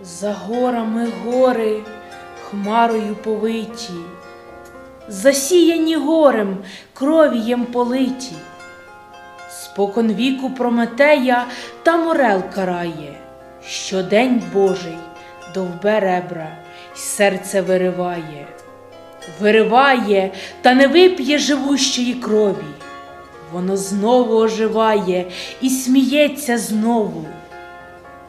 За горами гори хмарою повиті, засіяні горем кровієм политі. Спокон віку Прометея та морел карає, щодень Божий довбе ребра й серце вириває, вириває та не вип'є живущої крові. Воно знову оживає і сміється знову.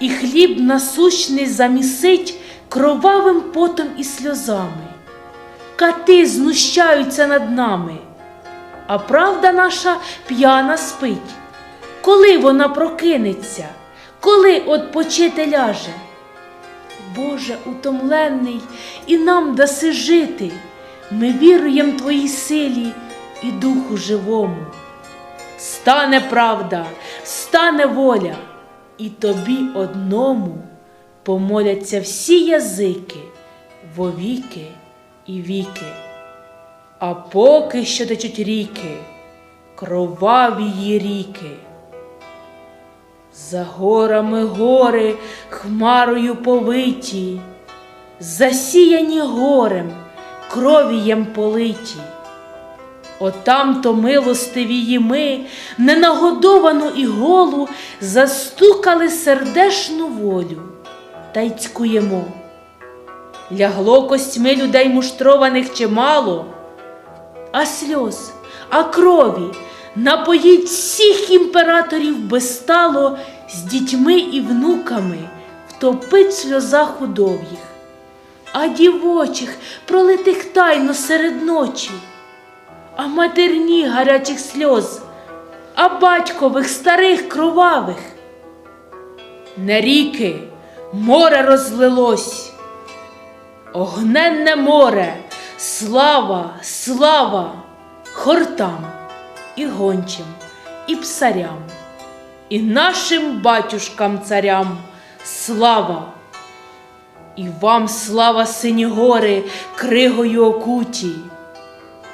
і хліб насущний замісить кровавим потом і сльозами. Кати знущаються над нами, а правда наша п'яна спить. Коли вона прокинеться, коли отпочити ляже? Боже утомленний, і нам даси жити. Ми віруєм Твоїй силі і Духу живому. Стане правда, стане воля, і тобі одному помоляться всі язики вовіки і віки. А поки що течуть ріки, кроваві її ріки. За горами гори хмарою повиті, засіяні горем, кровієм политі. Отам то милостивії ми, ненагодовану і голу, застукали сердешну волю та й цькуємо. Лягло костьми людей муштрованих чимало, а сльоз, а крові напоїть всіх імператорів безстало з дітьми і внуками, втопить в сльозах удов'їх, а дівочих пролитих тайно серед ночі, а матерні гарячих сльоз, а батькових старих кровавих. Не ріки, море розлилось, огненне море, слава, слава хортам і гончим, і псарям, і нашим батюшкам царям слава. І вам слава сині гори, кригою окуті,